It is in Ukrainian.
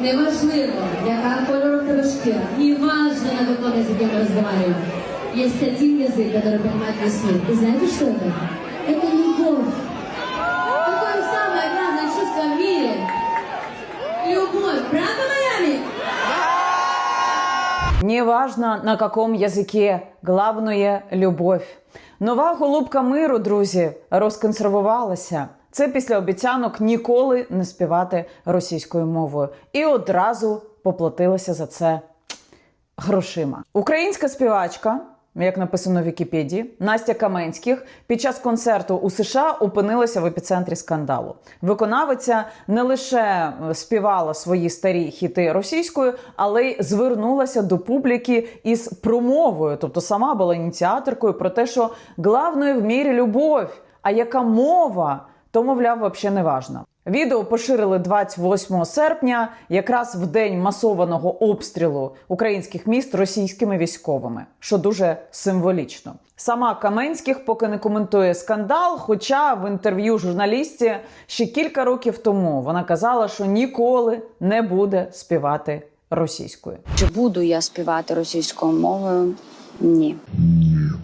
Неважливо, яка кольору в тебе шкіра, і важно, на каком языке мы разговариваем. Есть один язык, который понимает весь мир. И знаете, что это? Это любовь. Какое самое главное чувство в мире? Любовь. Правда, Майами? Неважно на каком язикі, главное любов. Нова голубка миру, друзі, розконсервувалася. Це після обіцянок ніколи не співати російською мовою. І одразу поплатилася за це грошима. Українська співачка, як написано в Вікіпедії, Настя Каменських під час концерту у США опинилася в епіцентрі скандалу. Виконавиця не лише співала свої старі хіти російською, але й звернулася до публіки із промовою, тобто сама була ініціаторкою про те, що главною в мірі любов. А яка мова, то мовляв, взагалі не важно. Відео поширили 28 серпня, якраз в день масованого обстрілу українських міст російськими військовими, що дуже символічно. Сама Каменських поки не коментує скандал. Хоча в інтерв'ю журналісті ще кілька років тому вона казала, що ніколи не буде співати російською. Чи буду я співати російською мовою? Ні.